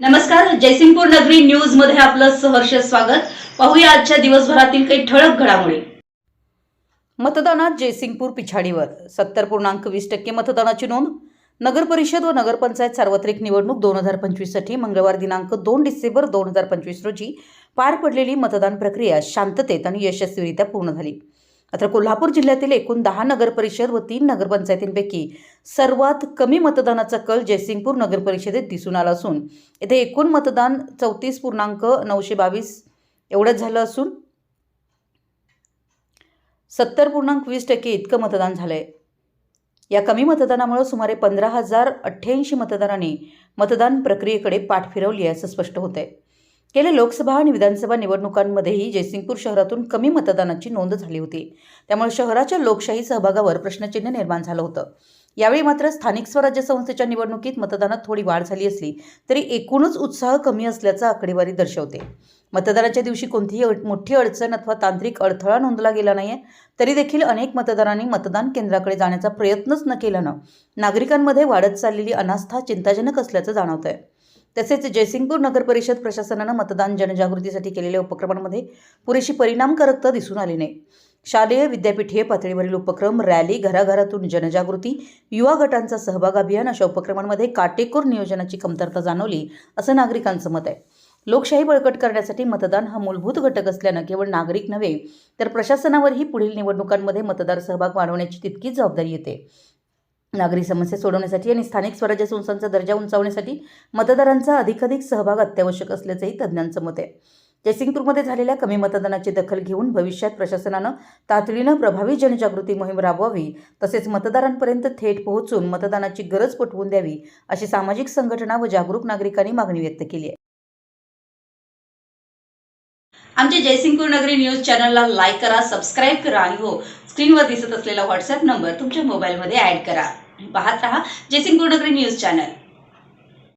नमस्कार जयसिंगपूर नगरी न्यूजमध्ये आपलं सहर्ष स्वागत. पाहूया आजच्या दिवसभरातील काही ठळक घडामोडी. मतदानात जयसिंगपूर पिछाडीवर. सत्तर पूर्णांक वीस टक्के मतदानाची नोंद. नगर परिषद व नगरपंचायत सार्वत्रिक निवडणूक दोन हजार पंचवीससाठी मंगळवार दिनांक दोन डिसेंबर दोन हजार पंचवीस रोजी पार पडलेली मतदान प्रक्रिया शांततेत आणि यशस्वीरित्या पूर्ण झाली. मात्र कोल्हापूर जिल्ह्यातील एकूण दहा नगरपरिषद व तीन नगरपंचायतींपैकी सर्वात कमी मतदानाचा कल जयसिंगपूर नगरपरिषदेत दिसून आला असून येथे एकूण मतदान चौतीस पूर्णांक नऊशे बावीस एवढंच झालं असून सत्तर पूर्णांक वीस टक्के इतकं मतदान झालंय. या कमी मतदानामुळे सुमारे पंधरा हजार अठ्ठ्याऐंशी मतदारांनी मतदान प्रक्रियेकडे पाठ फिरवली आहे असं स्पष्ट होतंय. गेल्या लोकसभा आणि विधानसभा निवडणुकांमध्येही जयसिंगपूर शहरातून कमी मतदानाची नोंद झाली होती. त्यामुळे शहराच्या लोकशाही सहभागावर प्रश्नचिन्ह निर्माण झालं होतं. यावेळी मात्र स्थानिक स्वराज्य संस्थेच्या निवडणुकीत मतदानात थोडी वाढ झाली असली तरी एकूणच उत्साह कमी असल्याचा आकडेवारी दर्शवते. मतदानाच्या दिवशी कोणतीही मोठी अडचण अथवा तांत्रिक अडथळा नोंदला गेला नाही तरी देखील अनेक मतदारांनी मतदान केंद्राकडे जाण्याचा प्रयत्नच न केल्यानं नागरिकांमध्ये वाढत चाललेली अनास्था चिंताजनक असल्याचं जाणवत आहे तसेच जयसिंगपूर नगर परिषद प्रशासनानं मतदान जनजागृतीसाठी केलेल्या उपक्रमांमध्ये पुरेशी परिणामकारकता दिसून आली नाही. शालेय विद्यापीठीय पातळीवरील उपक्रम रॅली घराघरातून जनजागृती युवा गटांचा सहभाग अभियान अशा उपक्रमांमध्ये काटेकोर नियोजनाची कमतरता जाणवली असं नागरिकांचं मत आहे. लोकशाही बळकट करण्यासाठी मतदान हा मूलभूत घटक असल्यानं केवळ नागरिक नव्हे तर प्रशासनावरही पुढील निवडणुकांमध्ये मतदार सहभाग वाढवण्याची तितकीच जबाबदारी येते. नागरी समस्या सोडवण्यासाठी आणि स्थानिक स्वराज्य संस्थांचा दर्जा उंचावण्यासाठी मतदारांचा अधिकाधिक सहभाग अत्यावश्यक असल्याचंही तज्ज्ञांचं मत आहे. जयसिंगपूरमध्ये झालेल्या कमी मतदानाची दखल घेऊन भविष्यात प्रशासनानं तातडीनं प्रभावी जनजागृती मोहीम राबवावी तसेच मतदारांपर्यंत थेट पोहोचून मतदानाची गरज पटवून द्यावी अशी सामाजिक संघटना व जागरूक नागरिकांनी मागणी व्यक्त केली आहे. आमच्या जयसिंगपूर नगरी न्यूज चॅनलला लाईक करा सबस्क्राईब करा आणि हो स्क्रीनवर दिसत असलेला व्हॉट्सअप नंबर तुमच्या मोबाईलमध्ये ऍड करा. पाहत रहा. जयसिंगपूर नगरी न्यूज चॅनल.